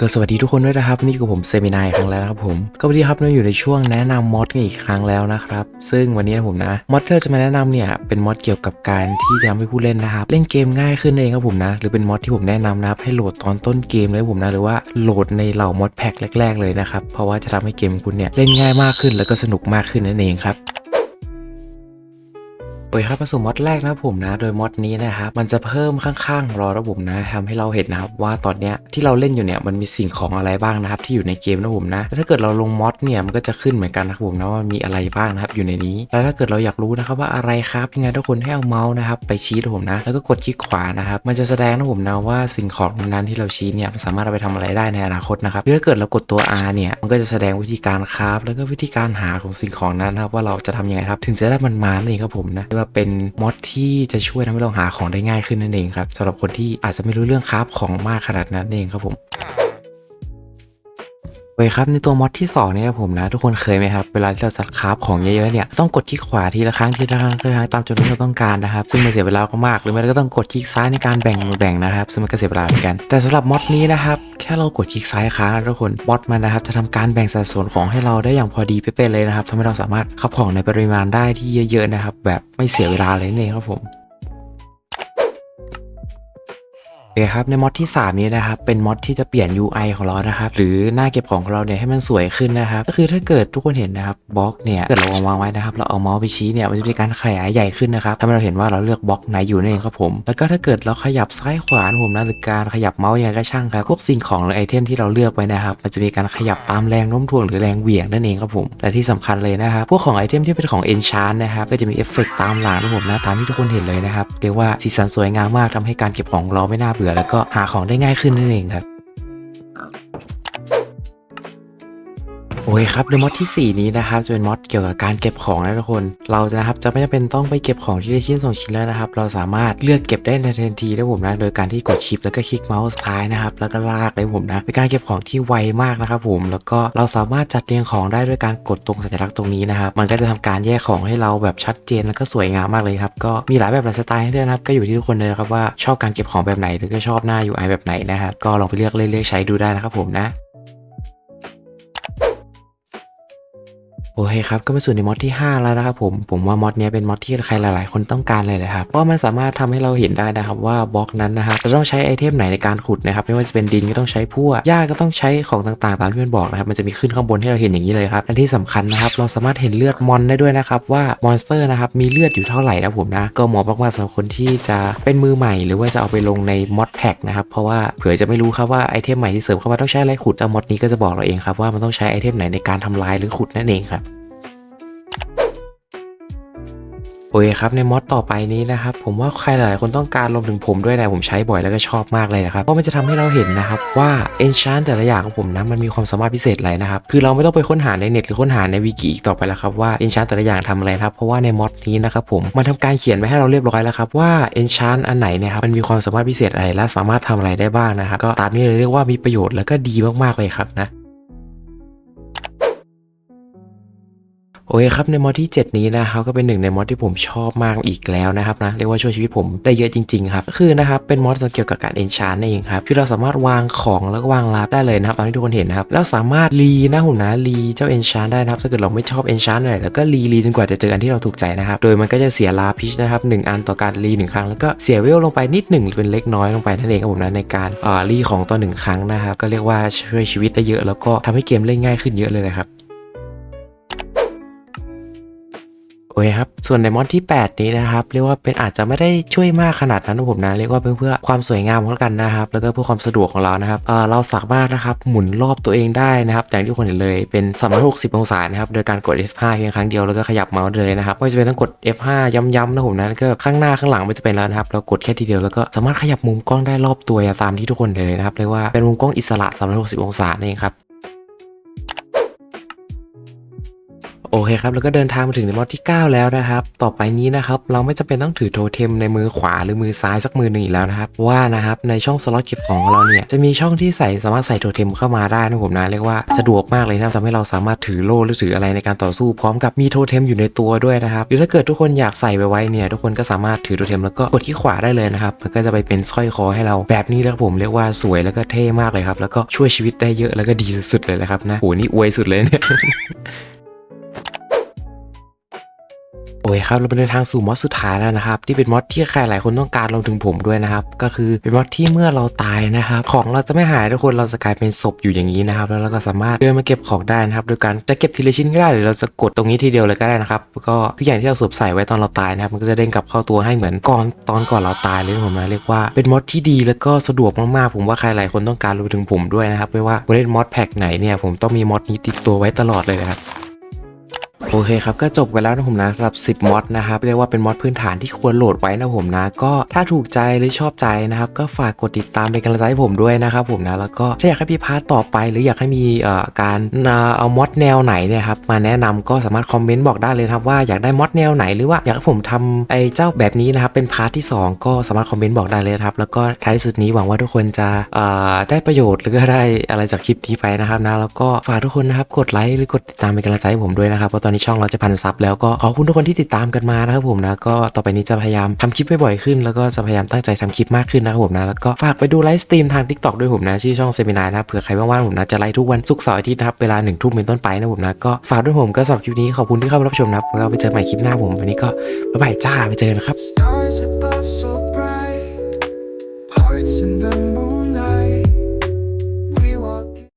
ก็สวัสดีทุกคนด้วยนะครับ นี่คือผมเซมินายครั้งแล้วนะครับผมก็วันนี้ครับเราอยู่ในช่วงแนะนำมอดกันอีกครั้งแล้วนะครับ ซึ่งวันนี้ผมนะมอดที่เราจะมาแนะนำเนี่ยเป็นมอดเกี่ยวกับการที่จะทำให้ผู้เล่นนะครับ เล่นเกมง่ายขึ้นเองครับผมนะ หรือเป็นมอดที่ผมแนะนำนะครับให้โหลดตอนต้นเกมเลยผมนะหรือว่าโหลดในเหล่ามอดแพ็คแรก ๆ เลยนะครับเพราะว่าจะทำให้เกมคุณเนี่ยเล่นง่ายมากขึ้นแล้วก็สนุกมากขึ้นนั่นเองครับ โอเคครับมาสู่มอดแรกนะผมนะ โดยมอดนี้นะครับมันจะเพิ่มข้างๆของเราระบบนะทำให้เราเห็นนะครับว่าตอนเนี้ยที่เราเล่นอยู่เนี่ยมันมีสิ่งของอะไรบ้างนะครับที่อยู่ในเกมนะผมนะถ้าเกิดเราลงมอดเนี่ยมันก็จะขึ้นเหมือนกันนะผมนะว่ามีอะไรบ้างนะครับอยู่ในนี้ แล้วถ้าเกิดเราอยากรู้นะครับว่าอะไรครับยังไงทุกคนให้เอาเมาส์นะครับไปชี้นะผมนะ แล้วก็กดคลิกขวานะครับมันจะแสดงนะผมนะว่าสิ่งของนั้นที่เราชี้เนี่ยมันสามารถเอาไปทำอะไรได้ในอนาคตนะครับถ้าเกิดเรากดตัว R เนี่ยมันก็จะแสดงวิธีการคราฟแล้วก็วิธีการหาของสิ่งของนั้นนะครับว่าเราจะทำยังไงครับถึงจะได้มันมาเองครับผมนะเป็นมอดที่จะช่วยทำให้เราหาของได้ง่ายขึ้นนั่นเองครับสำหรับคนที่อาจจะไม่รู้เรื่องคราฟของมากขนาดนั้นเองครับผม โอเคครับในตัวมอดที่2เนี่ยครับผมนะทุกคนเคยไหมครับเวลาที่เราจะคราฟของเยอะๆเนี่ยต้องกดคลิกขวาทีละครั้งทีละครั้งทีละครั้งตามจำนวนที่เราต้องการนะครับซึ่งมันเสียเวลาก็มากหรือไม่ก็ต้องกดคลิกซ้ายในการแบ่งแบ่งนะครับซึ่งมันก็เสียเวลาเหมือนกันแต่สำหรับมอดนี้นะครับแค่เรากดคลิกซ้ายค้างนะทุกคนมอดมันนะครับจะทำการแบ่งสัดส่วนของให้เราได้อย่างพอดีเป๊ะๆเลยนะครับทำให้เราสามารถคับของในปริมาณได้ที่เยอะๆนะครับแบบไม่เสียเวลาเลยนั่นเองครับผม โอเคครับในมอดที่ 3 นี้นะครับเป็นมอดที่จะเปลี่ยน UI ของเรานะครับหรือหน้าเก็บของของเราเนี่ยให้มันสวยขึ้นนะครับก็คือถ้าเกิดทุกคนเห็นนะครับบล็อกเนี่ยเกิดเราวางไว้นะครับเราเอาเมาส์ไปชี้เนี่ยมันจะมีการขยายใหญ่ขึ้นนะครับทำให้เราเห็นว่าเราเลือกบล็อกไหนอยู่นั่นเองครับผมแล้วก็ถ้าเกิดเราขยับซ้ายขวาผมนะหรือการขยับเมาส์ยังไงก็ช่างครับพวกสิ่งของหรือไอเทมที่เราเลือกไว้นะครับมันจะมีการขยับตามแรงโน้มถ่วงหรือแรงเหวี่ยงนั่นเองครับผมและที่สำคัญเลยนะครับพวกของไอเทมที่เป็นของ Enchant นะครับก็จะมีเอฟเฟกต์ตามหลังนะผมนะตามที่ทุกคนเห็นเลยนะครับเรียกว่าสีสันสวยงามมากทำให้การเก็บของเราไม่น่าเบือแล้วก็หาของได้ง่ายขึ้นนั่นเองครับ โอเคครับในมอดที่ 4 นี้นะครับจะเป็นมอดเกี่ยวกับการเก็บของนะทุกคน เราจะนะครับจะไม่จำเป็นต้องไปเก็บของที่ได้ชิ้นสองชิ้นแล้วนะครับ เราสามารถเลือกเก็บได้ในทันทีได้ผมนะโดยการที่กดชิปแล้วก็คลิกเมาส์ซ้ายนะครับแล้วก็ลากได้ผมนะเป็นการเก็บของที่ไวมากนะครับผมแล้วก็เราสามารถจัดเรียงของได้ด้วยการกดตรงสัญลักษณ์ตรงนี้นะครับมันก็จะทำการแยกของให้เราแบบชัดเจนแล้วก็สวยงามมากเลยครับก็มีหลายแบบหลายสไตล์ให้เลือกนะครับก็อยู่ที่ทุกคนเลยนะครับว่าชอบการเก็บของแบบไหนหรือก็ชอบหน้า UI แบบไหนนะครับก็ลองไปเลือกเลือกใช้ดูได้นะครับผมนะ โอเคครับก็มาสู่ในมอดที่ 5 แล้วนะครับผมผมว่ามอดนี้เป็นมอดที่ใครหลาย ๆ คนต้องการเลยนะครับเพราะมันสามารถทำให้เราเห็นได้นะครับว่าบล็อกนั้นนะครับเราต้องใช้ไอเทมไหนในการขุดนะครับไม่ว่าจะเป็นดินก็ต้องใช้พั่วหญ้าก็ต้องใช้ของต่างๆ ตามที่มันบอกนะครับมันจะมีขึ้นข้างบนให้เราเห็นอย่างนี้เลยครับและที่สำคัญนะครับเราสามารถเห็นเลือดมอนได้ด้วยนะครับว่ามอนสเตอร์นะครับมีเลือดอยู่เท่าไหร่นะผมนะก็เหมาะมากๆสำหรับคนที่จะเป็นมือใหม่ หรือว่าจะเอาไปลงในมอดแพ็กนะครับเพราะว่าเผื่อจะไม่รู้ครับว่าไอเทมใหม่ที่เสริมเข้ามาต้องใช้อะไรขุดเอามอดนี้ก็จะบอกเราเองครับว่ามันต้องใช้ไอเทมไหนในการทำลายหรือขุดนั่นเองครับ โอเคครับในมอดต่อไปนี้นะครับผมว่าใครหลายๆคนต้องการรวมถึงผมด้วยนะผมใช้บ่อยแล้วก็ชอบมากเลยนะครับเพราะมันจะทำให้เราเห็นนะครับว่า Enchant แต่ละอย่างของผมนะมันมีความสามารถพิเศษอะไรนะครับคือเราไม่ต้องไปค้นหาในเน็ตหรือค้นหาในวิกิอีกต่อไปแล้วครับว่า Enchant แต่ละอย่างทำอะไรนะครับเพราะว่าในมอดนี้นะครับผมมันทำการเขียนไว้ให้เราเรียบร้อยแล้วครับว่า Enchant อันไหนเนี่ยครับมันมีความสามารถพิเศษอะไรและสามารถทำอะไรได้บ้างนะครับก็ตามนี้เลยเรียกว่ามีประโยชน์แล้วก็ดีมากๆเลยครับนะ โอเคครับในมอดที่ 7 นี้นะครับก็เป็นหนึ่งในมอดที่ผมชอบมากอีกแล้วนะครับนะเรียกว่าช่วยชีวิตผมได้เยอะจริงๆครับคือนะครับเป็นมอดเกี่ยวกับการเอนชานนั่นเองครับคือเราสามารถวางของแล้วก็วางลาบได้เลยนะครับตามที่ทุกคนเห็นนะครับแล้วสามารถรีนะผมนะรีเจ้าเอนชานได้นะครับถ้าเกิดเราไม่ชอบเอนชานอะไรแล้วก็รีรีจนกว่าจะเจออันที่เราถูกใจนะครับโดยมันก็จะเสียลาพิชนะครับหนึ่งอันต่อการรีหนึ่งครั้งแล้วก็เสียเวลลงไปนิดหนึ่งเป็นเล็กน้อยลงไปนั่นเองครับผมนะในการอ่ารีของต่อหนึ่งครั้งนะครับก็เรียกว่าช่วยชีวิตได้เยอะแล้วก็ทำให้เกมเล่นง่ายขึ้นเยอะเลยนะครับ โอเคครับ ส่วนในมอดที่ 8 นี้นะครับเรียกว่าเป็นอาจจะไม่ได้ช่วยมากขนาดนั้นนะผมนะเรียกว่าเพื่อเพื่อความสวยงามของกันนะครับ แล้วก็เพื่อความสะดวกของเรานะครับเออเราสามารถนะครับหมุนรอบตัวเองได้นะครับอย่างที่ทุกคนเห็นเลยเป็น 360 องศานะครับโดยการกด F5 เพียงครั้งเดียวแล้วก็ขยับเมาส์เลยนะครับไม่จะเป็นต้องกด F5 ย้ำๆนะผมนะแล้วก็ข้างหน้าข้างหลังไม่จะเป็นแล้วนะครับเรากดแค่ทีเดียวแล้วก็สามารถขยับมุมกล้องได้รอบตัวตามที่ทุกคนเห็นเลยนะครับเรียกว่าเป็นมุมกล้องอิสระ 360 องศานั่เองครับ โอเคครับแล้วก็เดินทางมาถึงในมอดที่ 9 แล้วนะครับ ต่อไปนี้นะครับเราไม่จำเป็นต้องถือโทเทมในมือขวาหรือมือซ้ายสักมือหนึ่งอีกแล้วนะครับว่านะครับในช่องสล็อตเก็บของของเราเนี่ยจะมีช่องที่ใส่สามารถใส่โทเทมเข้ามาได้นะผมนะเรียกว่าสะดวกมากเลยนะทำให้เราสามารถถือโล่หรือถืออะไรในการต่อสู้พร้อมกับมีโทเทมอยู่ในตัวด้วยนะครับหรือถ้าเกิดทุกคนอยากใส่ไปไว้เนี่ยทุกคนก็สามารถถือโทเทมแล้วก็กดที่ขวาได้เลยนะครับมันก็จะไปเป็นสร้อยคอให้เราแบบนี้แล้วผมเรียกว่าสวยแล้วก็เท่มากเลยครับแล้วก็ช่วยชีวิตได้เยอะแล้วก็ดีสุดๆเลยนะครับนะโหนี่อวยสุดเลยเนี่ย โอ้ยครับเราไปเดินทางสู่มอดสุดท้ายแล้วนะครับ ที่เป็นมอดที่ใครหลายคนต้องการรวมถึงผมด้วยนะครับ ก็คือเป็นมอดที่เมื่อเราตายนะครับ ของเราจะไม่หายทุกคนเราจะกลายเป็นศพอยู่อย่างนี้นะครับ แล้วเราก็สามารถเดินมาเก็บของได้นะครับ โดยการจะเก็บทีละชิ้นก็ได้หรือเราจะกดตรงนี้ทีเดียวเลยก็ได้นะครับแล้วก็ทุกอย่างที่เราสวมใส่ไว้ตอนเราตายนะครับ มันก็จะเด้งกลับเข้าตัวให้เหมือนก่อนตอนก่อนเราตายเลยผมนะเรียกว่าเป็นมอดที่ดีแล้วก็สะดวกมากๆผมว่าใครหลายคนต้องการรวมถึงผมด้วยนะครับไม่ว่าเล่นมอดแพ็กไหนเนี่ยผมต้องมีมอดนี้ติดตัวไว้ตลอดเลยนะครับ โอเคครับ ก็จบไปแล้วนะผมนะสำหรับ 10มอดนะครับเรียกว่าเป็นมอดพื้นฐานที่ควรโหลดไว้นะผมนะ ก็ถ้าถูกใจหรือชอบใจนะครับ ก็ฝากกดติดตามเป็นกำลังใจให้ผมด้วยนะครับผมนะแล้วก็ถ้าอยากให้พี่พาร์ทต่อไป หรืออยากให้มีเอ่อการเอามอดแนวไหนเนี่ยครับมาแนะนำก็สามารถคอมเมนต์บอกได้เลยครับว่าอยากได้มอดแนวไหนหรือว่าอยากให้ผมทำไอ้เจ้าแบบนี้นะครับเป็นพาร์ทที่ 2 ก็สามารถคอมเมนต์บอกได้เลยครับแล้วก็ท้ายสุดนี้หวังว่าทุกคนจะเอ่อได้ประโยชน์หรือก็ได้อะไรจากคลิปนี้ไปนะครับนะแล้วก็ฝากทุกคนนะครับกดไลค์หรือกดติดตามเป็นกำลังใจให้ผมด้วยนะครับเพราะตอนนี้ช่องเราจะพันซับแล้วก็ขอบคุณทุกคนที่ติดตามกันมานะครับผมนะก็ต่อไปนี้จะพยายามทำคลิปบ่อยๆขึ้น แล้วก็จะพยายามตั้งใจทำคลิปมากขึ้นนะครับผมนะแล้วก็ฝากไปดูไลฟ์สตรีมทาง Tik t o อกด้วยผมนะชื่อช่องเซมินานะเผื่อใครว่างๆผมนะจะไลฟ์ทุกวันศุกร์เสาร์อาทิตย์นะครับเวลาหนึ่งทุ่มเป็นต้นไปนะผมนะก็ฝากด้วยผมก็สำหรับคลิปนี้ขอบคุณที่เข้ามารับชมนะครับแล้วไปเจอใหม่คลิปหน้าผมวันนี้ก็บ๊ายบายจ้าไปเจอกันนะครับ